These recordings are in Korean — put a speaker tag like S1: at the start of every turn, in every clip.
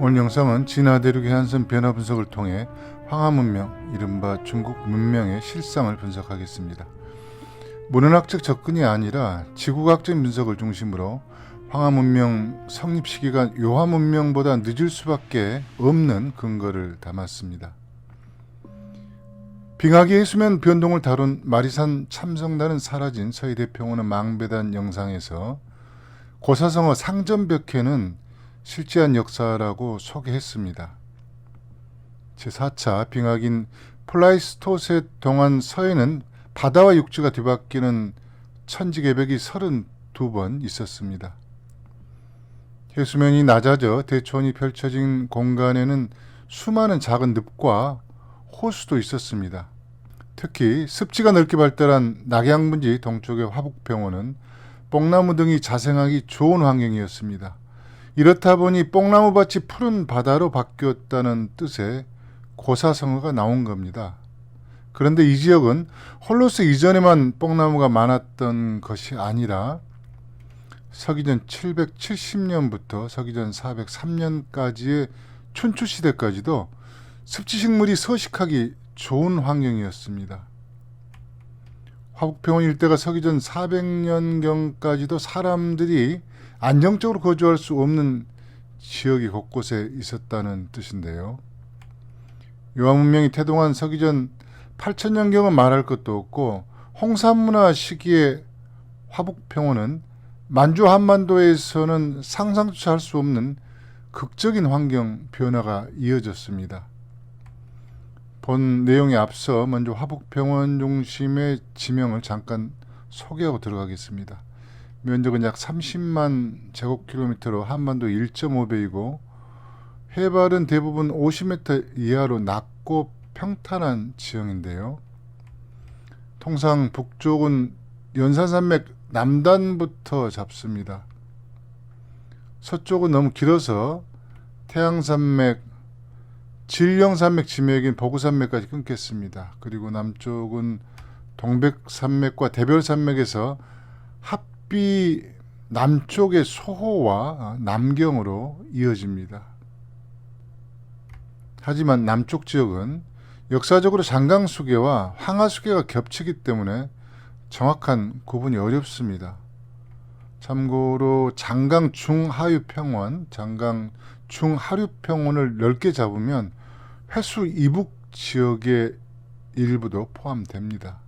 S1: 오늘 영상은 진화 대륙의 한선 변화 분석을 통해 황하 문명, 이른바 중국 문명의 실상을 분석하겠습니다. 문헌학적 접근이 아니라 지구과학적 분석을 중심으로 황하 문명 성립 시기가 요하 문명보다 늦을 수밖에 없는 근거를 담았습니다. 빙하기의 수면 변동을 다룬 마리산 참성단은 사라진 서해대평원의 망배단 영상에서 고사성어 상전벽해는 실제한 역사라고 소개했습니다. 제4차 빙하긴 플라이스토세 동안 서해는 바다와 육지가 뒤바뀌는 천지개벽이 32번 있었습니다. 해수면이 낮아져 대초원이 펼쳐진 공간에는 수많은 작은 늪과 호수도 있었습니다. 특히 습지가 넓게 발달한 낙양분지 동쪽의 화북병원은 뽕나무 등이 자생하기 좋은 환경이었습니다. 이렇다 보니 뽕나무밭이 푸른 바다로 바뀌었다는 뜻의 고사성어가 나온 겁니다. 그런데 이 지역은 홀로스 이전에만 뽕나무가 많았던 것이 아니라 서기전 770년부터 서기전 403년까지의 춘추 시대까지도 습지식물이 서식하기 좋은 환경이었습니다. 화북평원 일대가 서기전 400년경까지도 사람들이 안정적으로 거주할 수 없는 지역이 곳곳에 있었다는 뜻인데요. 요한 문명이 태동한 서기전 8000년경은 말할 것도 없고 홍산문화 시기의 화북평원은 만주 한반도에서는 상상조차 할 수 없는 극적인 환경 변화가 이어졌습니다. 본 내용에 앞서 먼저 화북평원 중심의 지명을 잠깐 소개하고 들어가겠습니다. 면적은 약 30만 제곱킬로미터로 한반도 1.5배이고 해발은 대부분 50m 이하로 낮고 평탄한 지형인데요. 통상 북쪽은 연산산맥 남단부터 잡습니다. 서쪽은 너무 길어서 태양산맥, 질령산맥 지맥인 보구산맥까지 끊겠습니다. 그리고 남쪽은 동백산맥과 대별산맥에서 합 비 남쪽의 소호와 남경으로 이어집니다. 하지만 남쪽 지역은 역사적으로 장강수계와 황하수계가 겹치기 때문에 정확한 구분이 어렵습니다. 참고로 장강 중하류평원, 장강 중하류평원을 넓게 잡으면 회수 이북 지역의 일부도 포함됩니다.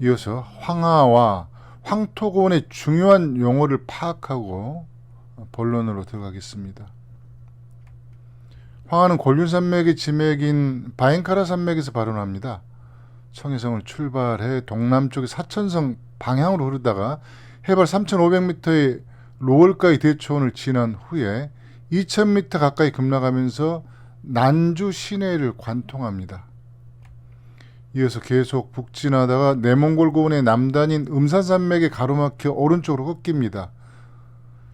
S1: 이어서 황하와 황토고원의 중요한 용어를 파악하고 본론으로 들어가겠습니다. 황하는 곤륜산맥의 지맥인 바엔카라 산맥에서 발원합니다. 청해성을 출발해 동남쪽의 사천성 방향으로 흐르다가 해발 3,500m의 로월가의 대초원을 지난 후에 2,000m 가까이 급락하면서 난주 시내를 관통합니다. 이어서 계속 북진하다가 내몽골 고원의 남단인 음산산맥에 가로막혀 오른쪽으로 꺾입니다.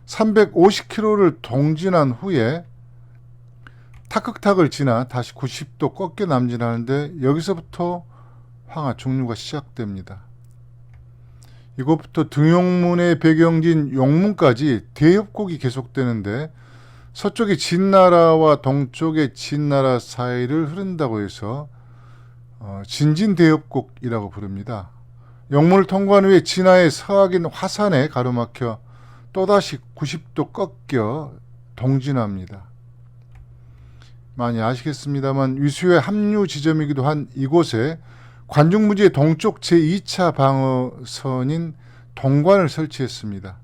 S1: 350km를 동진한 후에 타극탁을 지나 다시 90도 꺾여 남진하는데 여기서부터 황하 중류가 시작됩니다. 이곳부터 등용문의 배경진 용문까지 대협곡이 계속되는데 서쪽의 진나라와 동쪽의 진나라 사이를 흐른다고 해서 어, 진진대협곡이라고 부릅니다. 용문을 통과한 후에 진화의 서학인 화산에 가로막혀 또다시 90도 꺾여 동진합니다. 많이 아시겠습니다만 위수의 합류 지점이기도 한 이곳에 관중무지의 동쪽 제2차 방어선인 동관을 설치했습니다.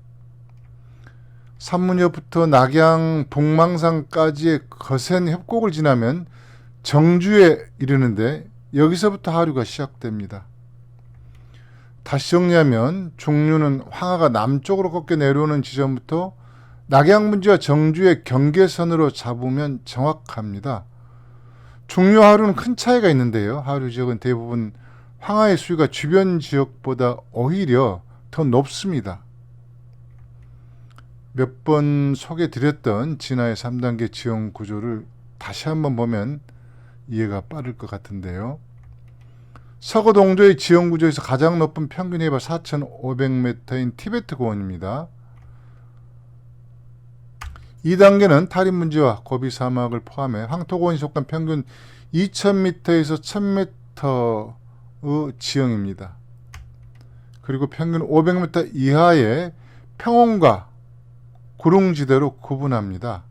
S1: 산문여부터 낙양 북망산까지의 거센 협곡을 지나면 정주에 이르는데 여기서부터 하류가 시작됩니다. 다시 정리하면 중류는 황하가 남쪽으로 꺾여 내려오는 지점부터 낙양문지와 정주의 경계선으로 잡으면 정확합니다. 중류 하류는 큰 차이가 있는데요. 하류 지역은 대부분 황하의 수위가 주변 지역보다 오히려 더 높습니다. 몇 번 소개드렸던 진화의 3단계 지형 구조를 다시 한번 보면 이해가 빠를 것 같은데요. 서거 동조의 지형 구조에서 가장 높은 평균 해발 4,500m인 티베트 고원입니다. 2단계는 탈인 문제와 고비 사막을 포함해 황토고원이 속한 평균 2,000m에서 1,000m의 지형입니다. 그리고 평균 500m 이하의 평원과 구릉지대로 구분합니다.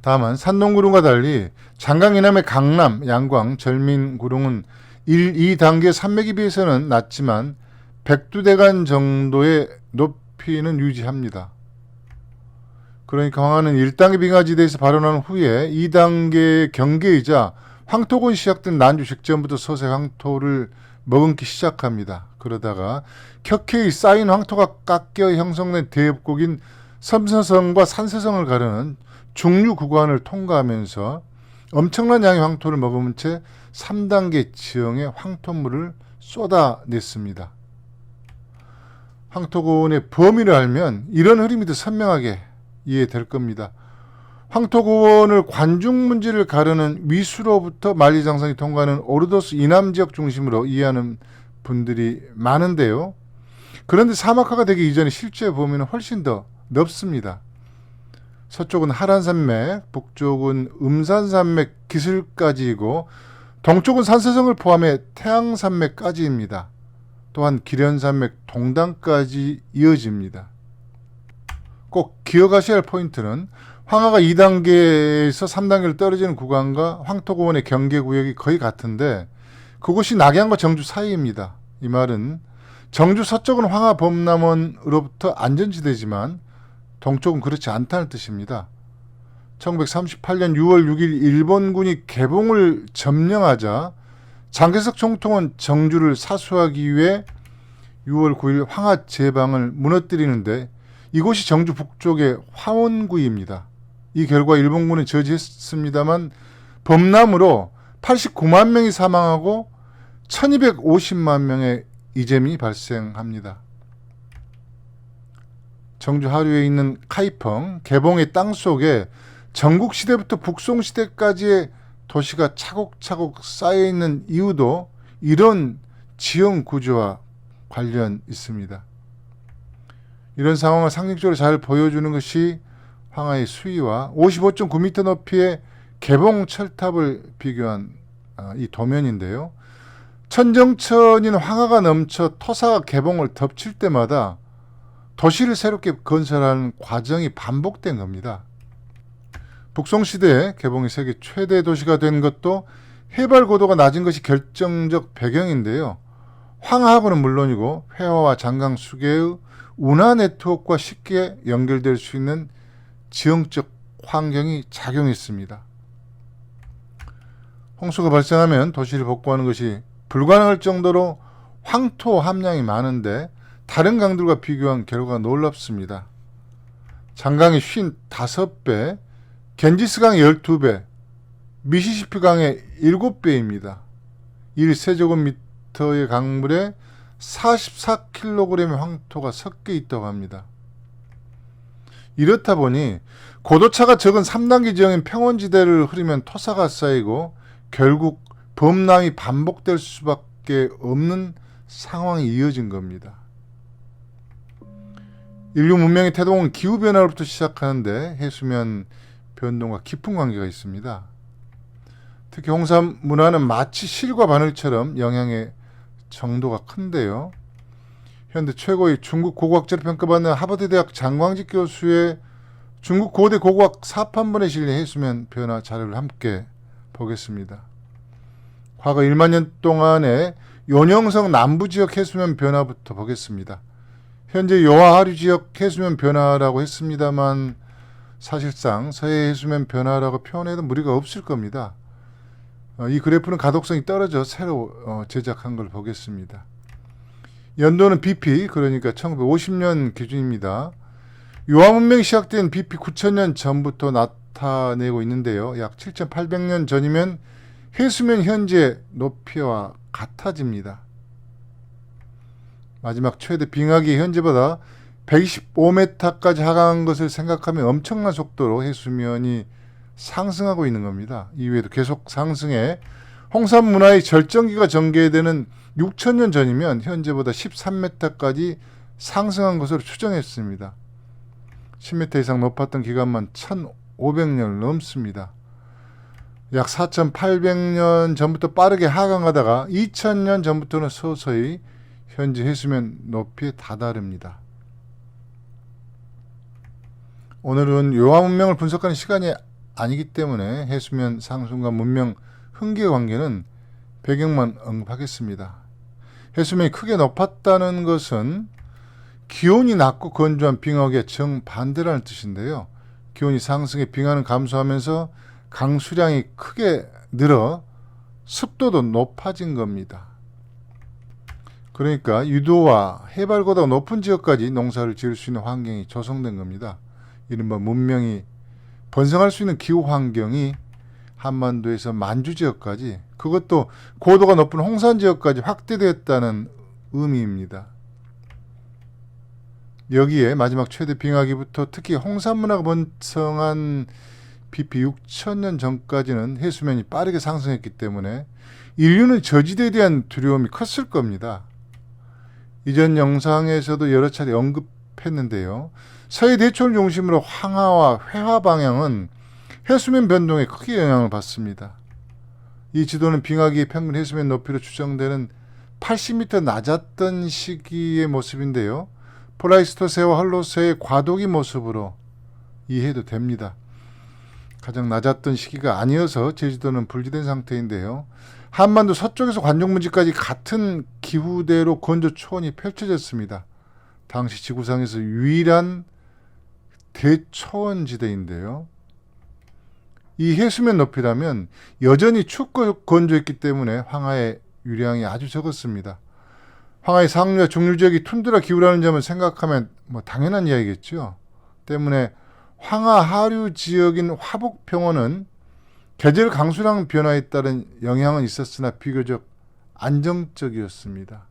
S1: 다만 산동구릉과 달리 장강 이남의 강남, 양광, 절민구릉은 1, 2단계 산맥에 비해서는 낮지만 백두대간 정도의 높이는 유지합니다. 그러니까 황하는 1단계 빙하지대에서 발원한 후에 2단계 경계이자 황토군 시작된 난주 직전부터 서세 황토를 머금기 시작합니다. 그러다가 켜켜이 쌓인 황토가 깎여 형성된 대협곡인 섬서성과 산서성을 가르는 중류 구간을 통과하면서 엄청난 양의 황토를 머금은 채 3단계 지형의 황토물을 쏟아냈습니다. 황토고원의 범위를 알면 이런 흐름이 더 선명하게 이해될 겁니다. 황토고원을 관중 문제를 가르는 위수로부터 만리장성이 통과하는 오르도스 이남 지역 중심으로 이해하는 분들이 많은데요. 그런데 사막화가 되기 이전에 실제 범위는 훨씬 더 넓습니다. 서쪽은 하란산맥, 북쪽은 음산산맥 기슬까지이고 동쪽은 산서성을 포함해 태양산맥까지입니다. 또한 기련산맥 동단까지 이어집니다. 꼭 기억하셔야 할 포인트는 황하가 2단계에서 3단계를 떨어지는 구간과 황토고원의 경계구역이 거의 같은데 그곳이 낙양과 정주 사이입니다. 이 말은 정주 서쪽은 황하 범람원으로부터 안전지대지만 동쪽은 그렇지 않다는 뜻입니다. 1938년 6월 6일 일본군이 개봉을 점령하자 장개석 총통은 정주를 사수하기 위해 6월 9일 황하 제방을 무너뜨리는데 이곳이 정주 북쪽의 화원구입니다. 이 결과 일본군은 저지했습니다만 범람으로 89만 명이 사망하고 1250만 명의 이재민이 발생합니다. 정주 하류에 있는 카이펑 개봉의 땅 속에 전국 시대부터 북송 시대까지의 도시가 차곡차곡 쌓여 있는 이유도 이런 지형 구조와 관련 있습니다. 이런 상황을 상징적으로 잘 보여주는 것이 황하의 수위와 55.9m 높이의 개봉 철탑을 비교한 아, 이 도면인데요. 천정천인 황하가 넘쳐 토사가 개봉을 덮칠 때마다 도시를 새롭게 건설하는 과정이 반복된 겁니다. 북송시대에 개봉이 세계 최대 도시가 된 것도 해발 고도가 낮은 것이 결정적 배경인데요. 황하하고는 물론이고 회화와 장강 수계의 운하 네트워크와 쉽게 연결될 수 있는 지형적 환경이 작용했습니다. 홍수가 발생하면 도시를 복구하는 것이 불가능할 정도로 황토 함량이 많은데 다른 강들과 비교한 결과가 놀랍습니다. 장강이 55배, 겐지스강의 12배, 미시시피강의 7배입니다. 1세제곱미터의 강물에 44kg의 황토가 섞여 있다고 합니다. 이렇다 보니 고도차가 적은 3단계 지형인 평원지대를 흐르면 토사가 쌓이고 결국 범람이 반복될 수밖에 없는 상황이 이어진 겁니다. 인류 문명의 태동은 기후 변화로부터 시작하는데 해수면 변동과 깊은 관계가 있습니다. 특히 홍삼 문화는 마치 실과 바늘처럼 영향의 정도가 큰데요. 현대 최고의 중국 고고학자로 평가받는 하버드 대학 장광직 교수의 중국 고대 고고학 사판본에 실린 해수면 변화 자료를 함께 보겠습니다. 과거 1만 년 동안의 연영성 남부 지역 해수면 변화부터 보겠습니다. 현재 요하하류 지역 해수면 변화라고 했습니다만 사실상 서해 해수면 변화라고 표현해도 무리가 없을 겁니다. 어, 이 그래프는 가독성이 떨어져 새로 어, 제작한 걸 보겠습니다. 연도는 BP 그러니까 1950년 기준입니다. 유아문명이 시작된 BP 9000년 전부터 나타내고 있는데요. 약 7800년 전이면 해수면 현재 높이와 같아집니다. 마지막 최대 빙하기 현재보다 125m까지 하강한 것을 생각하면 엄청난 속도로 해수면이 상승하고 있는 겁니다. 이외에도 계속 상승해 홍산 문화의 절정기가 전개되는 6천년 전이면 현재보다 13m까지 상승한 것으로 추정했습니다. 10m 이상 높았던 기간만 1,500년을 넘습니다. 약 4,800년 전부터 빠르게 하강하다가 2,000년 전부터는 서서히 현재 해수면 높이에 다다릅니다. 오늘은 요하 문명을 분석하는 시간이 아니기 때문에 해수면 상승과 문명 흥기의 관계는 배경만 언급하겠습니다. 해수면이 크게 높았다는 것은 기온이 낮고 건조한 빙하의 정반대라는 뜻인데요. 기온이 상승해 빙하는 감소하면서 강수량이 크게 늘어 습도도 높아진 겁니다. 그러니까 유도와 해발보다 높은 지역까지 농사를 지을 수 있는 환경이 조성된 겁니다. 이른바 문명이 번성할 수 있는 기후 환경이 한반도에서 만주 지역까지 그것도 고도가 높은 홍산 지역까지 확대되었다는 의미입니다. 여기에 마지막 최대 빙하기부터 특히 홍산 문화가 번성한 BP 6천년 전까지는 해수면이 빠르게 상승했기 때문에 인류는 저지대에 대한 두려움이 컸을 겁니다. 이전 영상에서도 여러 차례 언급했는데요. 서해 대초를 중심으로 황하와 회화 방향은 해수면 변동에 크게 영향을 받습니다. 이 지도는 빙하기의 평균 해수면 높이로 추정되는 80m 낮았던 시기의 모습인데요. 플라이스토세와 헐로세의 과도기 모습으로 이해해도 됩니다. 가장 낮았던 시기가 아니어서 제주도는 분리된 상태인데요. 한반도 서쪽에서 관종문지까지 같은 기후대로 건조 초원이 펼쳐졌습니다. 당시 지구상에서 유일한 대초원 지대인데요. 이 해수면 높이라면 여전히 춥고 건조했기 때문에 황하의 유량이 아주 적었습니다. 황하의 상류와 중류 지역이 툰드라 기후라는 점을 생각하면 뭐 당연한 이야기겠죠. 때문에 황하 하류 지역인 화북평원은 계절 강수량 변화에 따른 영향은 있었으나 비교적 안정적이었습니다.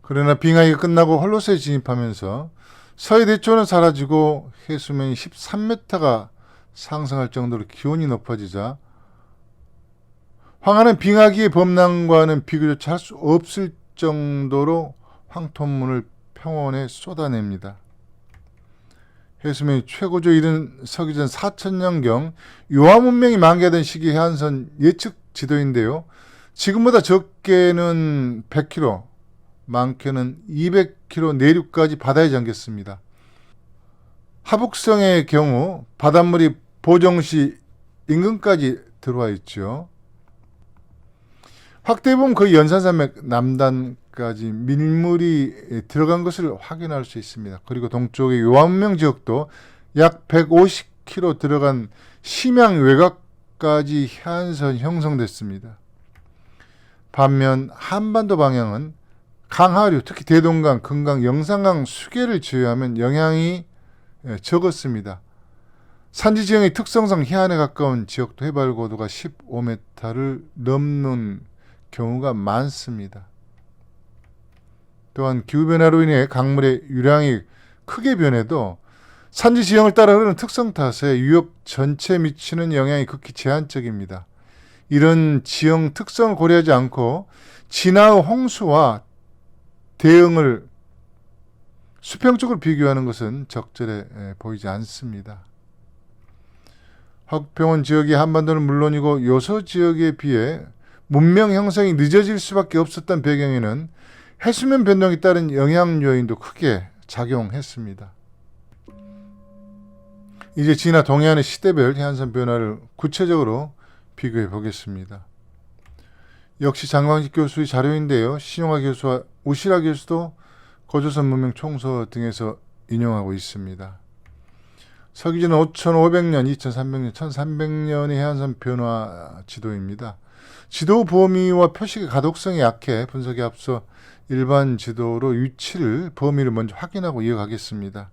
S1: 그러나 빙하기가 끝나고 헐로스에 진입하면서 서해 대초는 사라지고 해수면이 13m가 상승할 정도로 기온이 높아지자 황하는 빙하기의 범람과는 비교조차 할 수 없을 정도로 황토문을 평원에 쏟아냅니다. 해수면이 최고조 이른 서기전 4천년경 요하 문명이 만개된 시기 해안선 예측 지도인데요. 지금보다 적게는 100km, 많게는 200km 내륙까지 바다에 잠겼습니다. 하북성의 경우 바닷물이 보정시 인근까지 들어와 있죠. 확대해 보면 거의 연산산맥 남단 까지 밀물이 들어간 것을 확인할 수 있습니다. 그리고 동쪽의 요한명 지역도 약 150km 들어간 심양 외곽까지 해안선 형성됐습니다. 반면 한반도 방향은 강하류, 특히 대동강, 금강, 영산강 수계를 제외하면 영향이 예, 적었습니다. 산지 지형의 특성상 해안에 가까운 지역도 해발 고도가 15m를 넘는 경우가 많습니다. 또한 기후변화로 인해 강물의 유량이 크게 변해도 산지 지형을 따라 흐르는 특성 탓에 유역 전체에 미치는 영향이 극히 제한적입니다. 이런 지형 특성을 고려하지 않고 진화의 홍수와 대응을 수평적으로 비교하는 것은 적절해 보이지 않습니다. 학평원 지역이 한반도는 물론이고 요소 지역에 비해 문명 형성이 늦어질 수밖에 없었던 배경에는 해수면 변동에 따른 영향 요인도 크게 작용했습니다. 이제 진화 동해안의 시대별 해안선 변화를 구체적으로 비교해 보겠습니다. 역시 장광식 교수의 자료인데요. 신용화 교수와 우시라 교수도 고조선 문명 총서 등에서 인용하고 있습니다. 서기전 5500년, 2300년, 1300년의 해안선 변화 지도입니다. 지도 범위와 표식의 가독성이 약해 분석에 앞서 일반 지도로 위치를 범위를 먼저 확인하고 이어가겠습니다.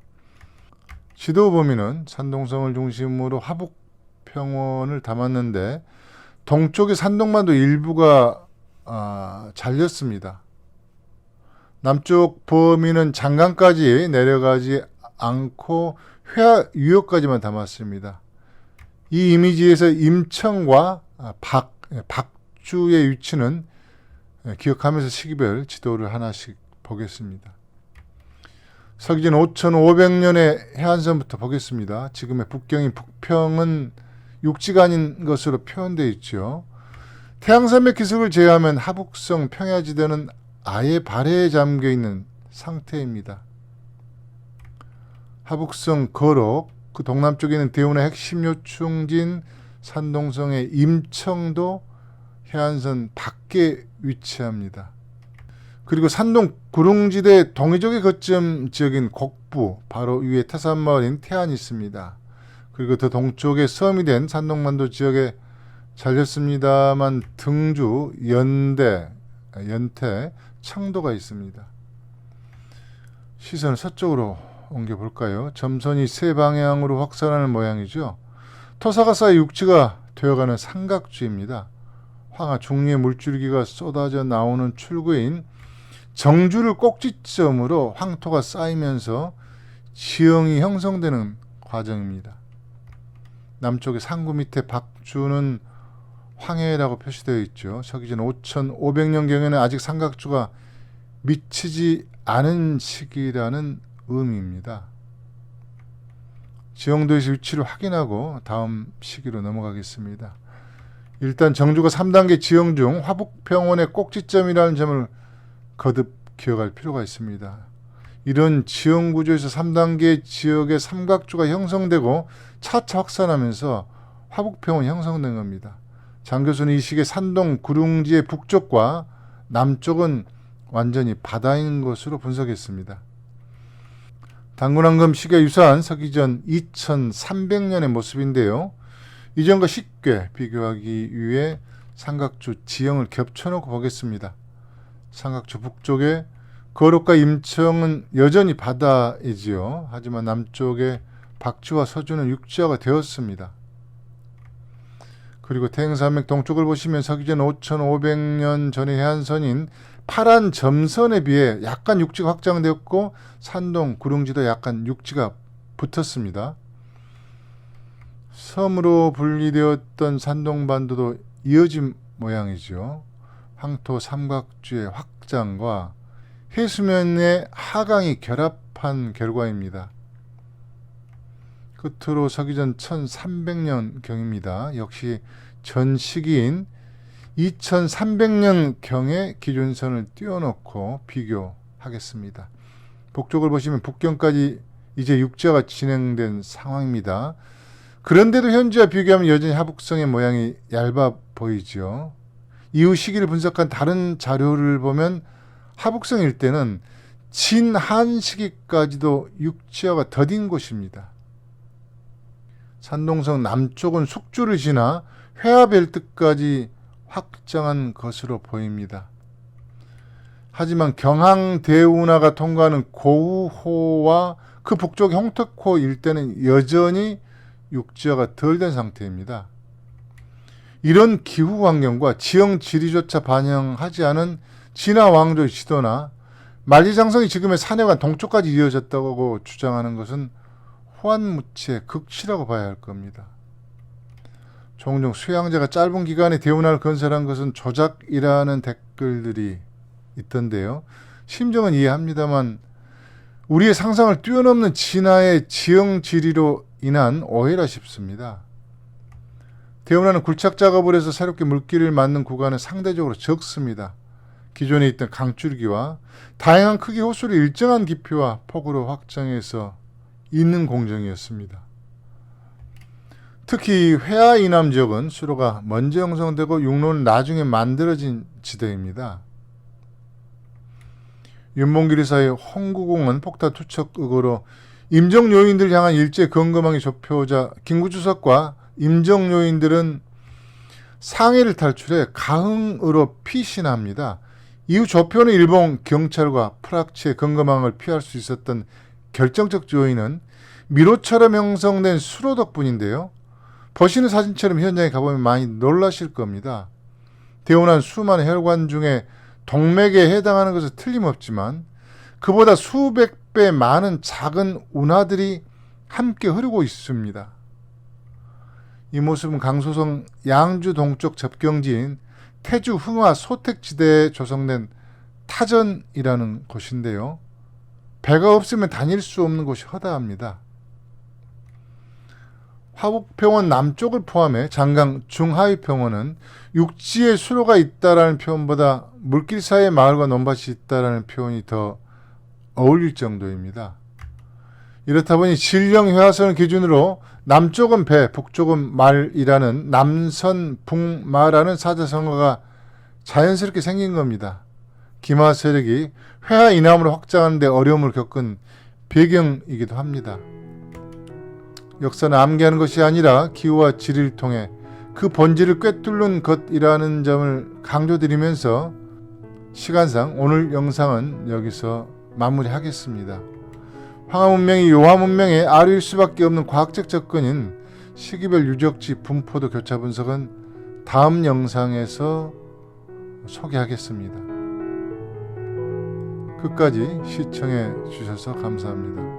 S1: 지도 범위는 산동성을 중심으로 하북평원을 담았는데 동쪽의 산동반도 일부가 아, 잘렸습니다. 남쪽 범위는 장강까지 내려가지 않고 회화 유역까지만 담았습니다. 이 이미지에서 임청과 박, 박주의 위치는 기억하면서 시기별 지도를 하나씩 보겠습니다. 서기전 5,500년의 해안선부터 보겠습니다. 지금의 북경인 북평은 육지가 아닌 것으로 표현되어 있죠. 태양산맥 기슭을 제외하면 하북성 평야지대는 아예 발해에 잠겨 있는 상태입니다. 하북성 거록, 그 동남쪽에 있는 대운의 핵심 요충진 산동성의 임청도 해안선 밖에 위치합니다. 그리고 산동 구릉지대 동해쪽의 거점 지역인 곡부 바로 위에 태산마을인 태안이 있습니다. 그리고 더 동쪽에 섬이 된 산동만도 지역에 잘렸습니다만 등주, 연대, 연태, 청도가 있습니다. 시선을 서쪽으로 옮겨볼까요? 점선이 세 방향으로 확산하는 모양이죠. 토사가 쌓여 육지가 되어가는 삼각주입니다. 황하 중류의 물줄기가 쏟아져 나오는 출구인 정주를 꼭지점으로 황토가 쌓이면서 지형이 형성되는 과정입니다. 남쪽의 상구 밑에 박주는 황해라고 표시되어 있죠. 서기전 5,500년경에는 아직 삼각주가 미치지 않은 시기라는 의미입니다. 지형도에서 위치를 확인하고 다음 시기로 넘어가겠습니다. 일단 정주가 3단계 지형 중 화북평원의 꼭지점이라는 점을 거듭 기억할 필요가 있습니다. 이런 지형 구조에서 3단계 지역의 삼각주가 형성되고 차차 확산하면서 화북평원이 형성된 겁니다. 장 교수는 이 시기에 산동 구릉지의 북쪽과 남쪽은 완전히 바다인 것으로 분석했습니다. 당군왕금 시기와 유사한 서기전 2300년의 모습인데요. 이전과 쉽게 비교하기 위해 삼각주 지형을 겹쳐놓고 보겠습니다. 삼각주 북쪽에 거록과 임청은 여전히 바다이지요. 하지만 남쪽에 박주와 서주는 육지화가 되었습니다. 그리고 태행산맥 동쪽을 보시면 서기전 5,500년 전의 해안선인 파란 점선에 비해 약간 육지가 확장되었고 산동 구릉지도 약간 육지가 붙었습니다. 섬으로 분리되었던 산동반도도 이어진 모양이죠. 황토 삼각주의 확장과 해수면의 하강이 결합한 결과입니다. 끝으로 서기전 1300년 경입니다. 역시 전 시기인 2300년 경의 기준선을 띄워놓고 비교하겠습니다. 북쪽을 보시면 북경까지 이제 육지가 진행된 상황입니다. 그런데도 현재와 비교하면 여전히 하북성의 모양이 얇아 보이죠. 이후 시기를 분석한 다른 자료를 보면 하북성 일대는 진한 시기까지도 육지화가 더딘 곳입니다. 산동성 남쪽은 숙주를 지나 회화벨트까지 확장한 것으로 보입니다. 하지만 경항대운하가 통과하는 고우호와 그 북쪽 형특호 일대는 여전히 육지화가 덜 된 상태입니다. 이런 기후 환경과 지형 지리조차 반영하지 않은 진화 왕조의 지도나 만리장성이 지금의 산해관 동쪽까지 이어졌다고 주장하는 것은 후한무치의 극치라고 봐야 할 겁니다. 종종 수양제가 짧은 기간에 대운하를 건설한 것은 조작이라는 댓글들이 있던데요. 심정은 이해합니다만 우리의 상상을 뛰어넘는 진화의 지형 지리로 인한 오해라 싶습니다. 대운하는 굴착 작업을 해서 새롭게 물길을 맞는 구간은 상대적으로 적습니다. 기존에 있던 강줄기와 다양한 크기 호수를 일정한 깊이와 폭으로 확장해서 있는 공정이었습니다. 특히 회화 이남 지역은 수로가 먼저 형성되고 육로는 나중에 만들어진 지대입니다. 윤봉길 의사의 홍구공은 폭탄 투척 의거로 임정 요인들 향한 일제 건거망이 좁혀오자 김구주석과 임정 요인들은 상해를 탈출해 가흥으로 피신합니다. 이후 좁혀오는 일본 경찰과 프락치의 건거망을 피할 수 있었던 결정적 요인은 미로처럼 형성된 수로 덕분인데요. 보시는 사진처럼 현장에 가보면 많이 놀라실 겁니다. 대원한 수많은 혈관 중에 동맥에 해당하는 것은 틀림없지만 그보다 수백 배 많은 작은 운하들이 함께 흐르고 있습니다. 이 모습은 강소성 양주 동쪽 접경지인 태주 흥화 소택지대에 조성된 타전이라는 곳인데요. 배가 없으면 다닐 수 없는 곳이 허다합니다. 화북평원 남쪽을 포함해 장강 중하위 평원은 육지에 수로가 있다라는 표현보다 물길 사이에 마을과 논밭이 있다라는 표현이 더 어울릴 정도입니다. 이렇다 보니 진령 회화선을 기준으로 남쪽은 배, 북쪽은 말이라는 남선 북마라는 사자성어가 자연스럽게 생긴 겁니다. 기마 세력이 회화 이남으로 확장하는데 어려움을 겪은 배경이기도 합니다. 역사는 암기하는 것이 아니라 기후와 지리를 통해 그 본질을 꿰뚫는 것이라는 점을 강조드리면서 시간상 오늘 영상은 여기서 마무리하겠습니다. 황하 문명이 요하 문명의 아류일 수밖에 없는 과학적 접근인 시기별 유적지 분포도 교차 분석은 다음 영상에서 소개하겠습니다. 끝까지 시청해 주셔서 감사합니다.